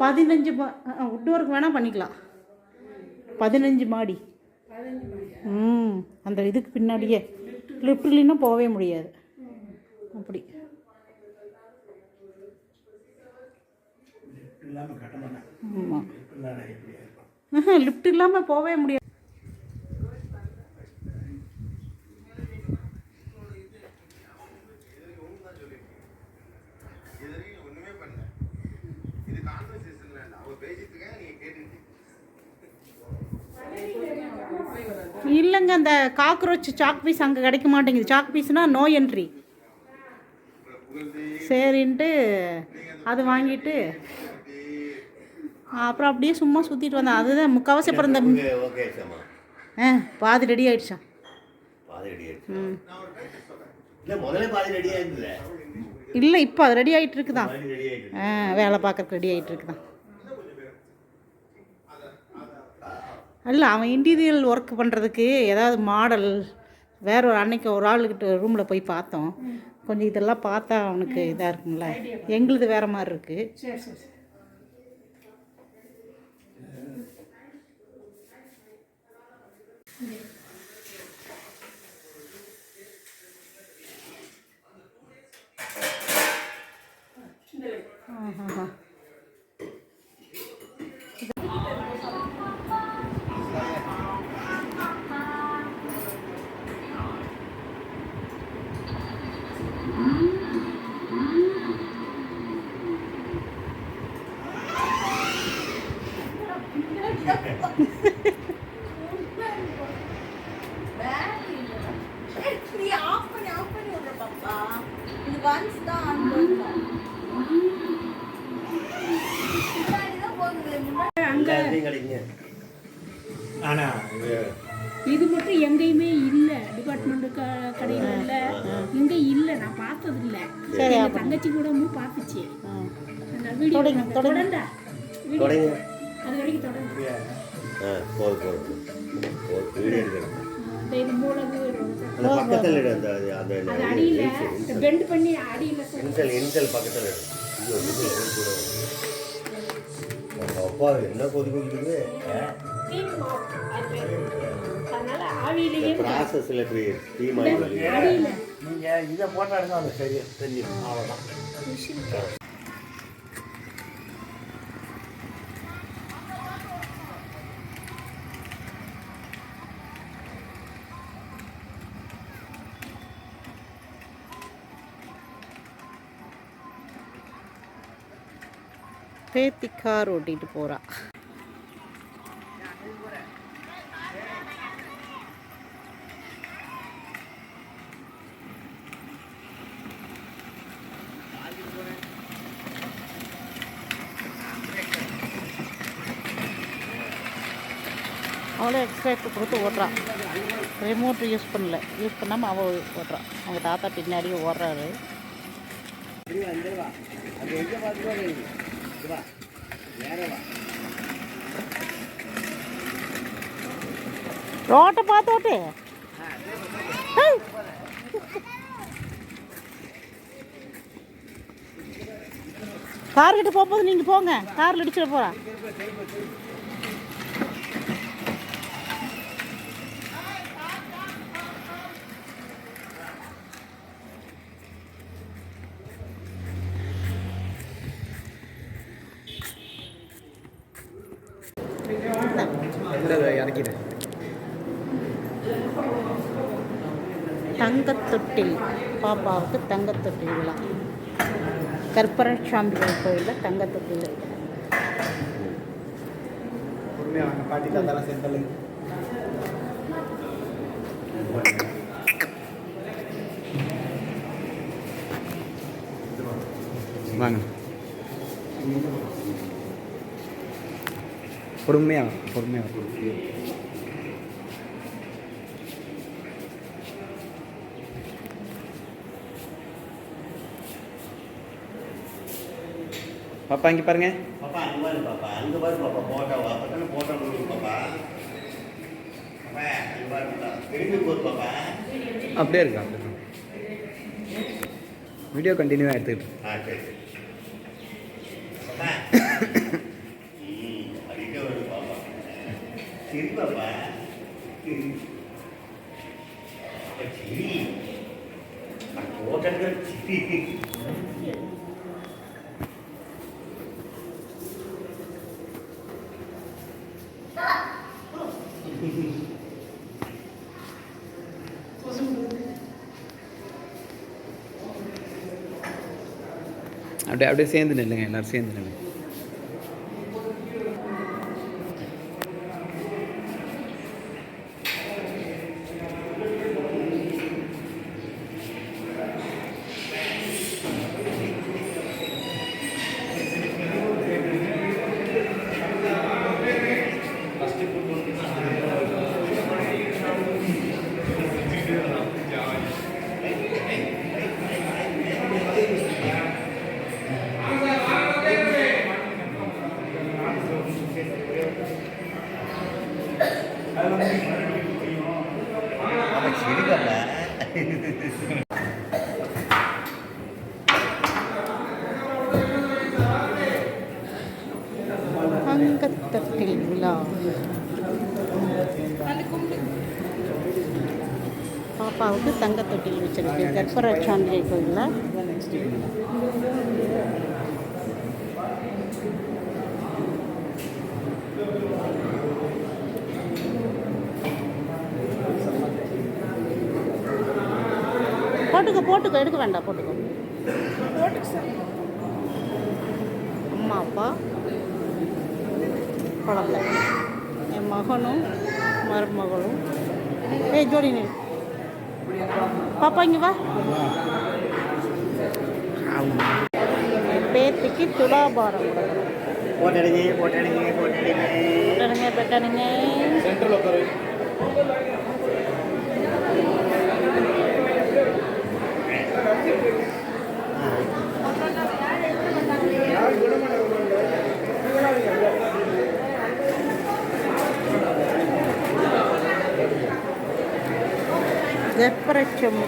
பதினஞ்சு மா would work வேணால் பண்ணிக்கலாம். பதினஞ்சு மாடி. ம் அந்த இதுக்கு பின்னாடியே. லிஃப்ட் இல்லைன்னா போகவே முடியாது. அப்படி. ஆமாம் லிஃப்ட் இல்லாமல் போகவே முடியாது இது வரைக்கும் ஒண்ணுமே பண்ணல இது கான்வர்சேஷன்ல இல்ல அவங்க பேசிட்டு இருக்காங்க நீங்க கேட்டுட்டு இல்லைங்க அந்த காக்ரோச் சாக் பீஸ் அங்கே கிடைக்க மாட்டேங்குது சாக் பீஸ்னால் நோ என்ட்ரி சரின்ட்டு அது வாங்கிட்டு அப்புறம் அப்படியே சும்மா சுற்றிட்டு வந்தேன். அதுதான் முக்கால்வாசி அப்புறம் இந்த ஆ பாதி ரெடி ஆயிடுச்சு ம். இல்லை இப்போ அது ரெடி ஆகிட்டு இருக்குதான். ஆ வேலை பார்க்கறதுக்கு ரெடி ஆகிட்டு இருக்குதான். இல்லை அவன் இன்டீரியல் ஒர்க் பண்ணுறதுக்கு ஏதாவது மாடல் வேற ஒரு அன்னைக்கு ஒரு ஆளுக்கிட்ட ரூமில் போய் பார்த்தோம். கொஞ்சம் இதெல்லாம் பார்த்தா அவனுக்கு இதாக இருக்கும்ல. எங்களுது வேற மாதிரி இருக்குது சரி கிடைக்குங்க ஆனால் இது மட்டும் எங்கேயுமே இல்லை. டிபார்ட்மெண்ட் க கடையில் இல்லை. எங்கேயும் இல்லை. நான் பார்த்தது இல்லை சரி, தங்கச்சி கூட பார்த்துச்சு. தொடங்க, தொடங்க. அது வரைக்கும் தொடங்க ஆ போதும் போதும். போதும் வீடியோ எடுக்கிறேன். இந்த இது மூலகு அந்த பக்கத்தில் இடு அந்த அது- அந்த அது அடியில் பெண்ட் பண்ணி அடியில் இன்சல் இன்சல் பக்கத்தில் இடு. ஐயோ இது எவ்வளவு கூட வருது. அப்பா என்ன கொதி கொதிக்குது? ப்ராசஸில் டீம் ஆகி அடியில் நீங்கள் இதை போட்டா எடுங்க அது சரி தெரியும் அவ்வளோதான் பேத்தி கார் ஓட்டிட்டு போகிறா அவளே எக்ஸ்ட்ரா கொடுத்து ஓடுறான் ரிமோட் யூஸ் பண்ணல. யூஸ் பண்ணாமல் அவள் ஓடுறான் அவங்க தாத்தா பின்னாடியே ஓடுறாரு. ரோட்டை பார்த்து ஓட்டு. ஏய். கார்கிட்ட போகும்போது நீங்கள் போங்க. காரில் அடிச்சிட போகிறா தங்கத்தொட்டில் பாப்பாவுக்கு தங்கத்தொட்டில் விழா. கற்பரசாம்பிகள் கோயிலில் தங்கத்தொட்டில் வாங்க பொறுமையாக பொறுமையாக பாப்பா இங்கே பாருங்க. பாப்பா அங்கே பாரு பாப்பா. அங்கே பாரு பாப்பா போட்டோ அப்போ போட்டோ கொடுக்கும் பாப்பா. அப்படியே இருக்கா வீடியோ கண்டினியூவாக எடுத்துக்கிட்டு போட்டோ அப்படியே அப்படியே சேர்ந்து நில்லுங்க எல்லாரும் சேர்ந்து நில்லுங்க அப்ப சிரி பாப்பா தங்கத்தட்டில் விழா. பாப்பாவுக்கு தங்கத்தொட்டில் வச்சிருக்கு. கற்பரட்சாந்திரை கோயிலில். போட்டுக்கோ போட்டுக்கோ எடுக்க வேண்டாம் போட்டுக்கோ. அம்மா அப்பா. குழந்தை. என் மகனும் மருமகளும். ஏய் ஜோடி நில் பாப்பா இங்கே வா. என் பேத்திக்கு துலாபாரம் கொடுக்கணும். போட்டடிங்க போட்டடிங்க போட்டடிங்க பெட்டனுங்க பெட்டனுங்க சென்ட்ரல் உட்காரு கர்ப்பரட்சம்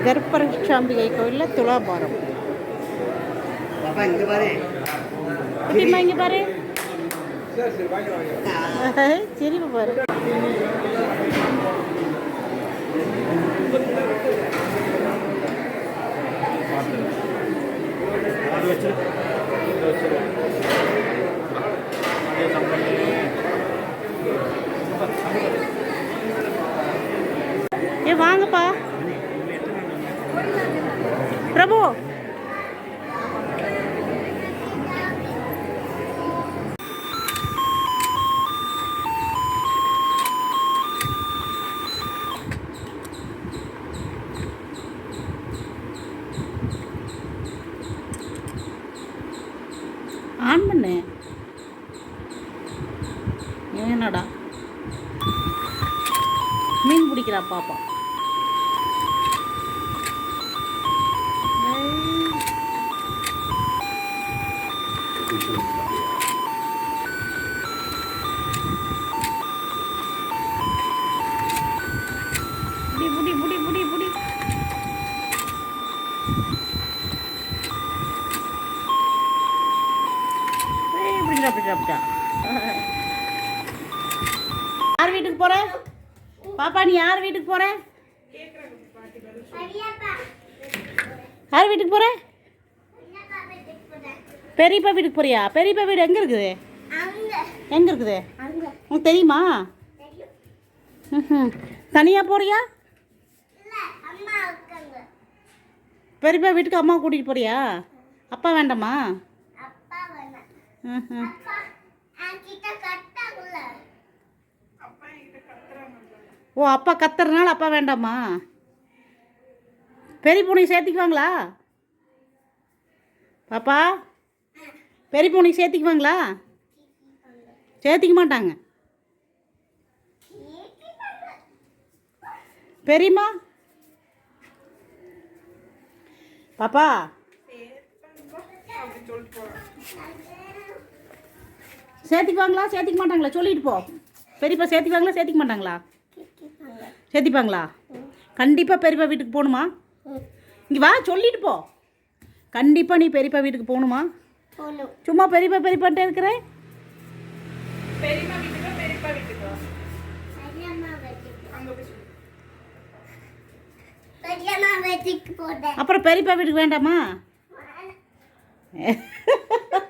ரட்சாம்பிகை கோயிலில் துலாபாரம் கர்ப்பரட்சாம்பிகை கோயிலில் துலாபாரம் பாப்பா இங்க பாரு. குட்டிமா இங்கே பாரு. சிரிப்பு பாரு. ஏ வாங்கப்பா. பிரபு. ஆன் பண்ணு. என்னடா? மீன் பிடிக்கிறா பாப்பா. சாப்பிட்டு பிடிக்கிறா யார் வீட்டுக்கு போற? பாப்பா நீ யார் வீட்டுக்கு போற? யார் வீட்டுக்கு போற? பெரியப்பா வீட்டுக்கு போறியா? பெரியப்பா வீடு எங்க இருக்குது? எங்க இருக்குது? உனக்கு தெரியுமா? ம்ஹும். தனியா போறியா? பெரியப்பா வீட்டுக்கு அம்மா கூட்டிகிட்டு போறியா? அப்பா வேண்டாமா? ஓ அப்பா கத்துறனால அப்பா வேண்டாமா? பெரிய பூனை சேர்த்துக்குவாங்களா? பாப்பா பெரிய பூனை சேர்த்துக்குவாங்களா? சேர்த்திக்க மாட்டாங்க. பெரியம்மா? பாப்பா. சேர்த்திக்குவாங்களா? சேர்த்திக்க மாட்டாங்களா சொல்லிட்டு போ. பெரியப்பா சேர்த்திக்குவாங்களா? சேர்த்திக்க மாட்டாங்களா சேர்த்திப்பாங்களா? கண்டிப்பாக பெரியப்பா வீட்டுக்கு போகணுமா? இங்கே வா சொல்லிட்டு போ. கண்டிப்பாக நீ பெரியப்பா வீட்டுக்கு போகணுமா? சும்மா பெரியப்பா பெரியப்பான்ட்டே இருக்கிறேன் அப்புறம் பெரியப்பா வீட்டுக்கு வேண்டாமா?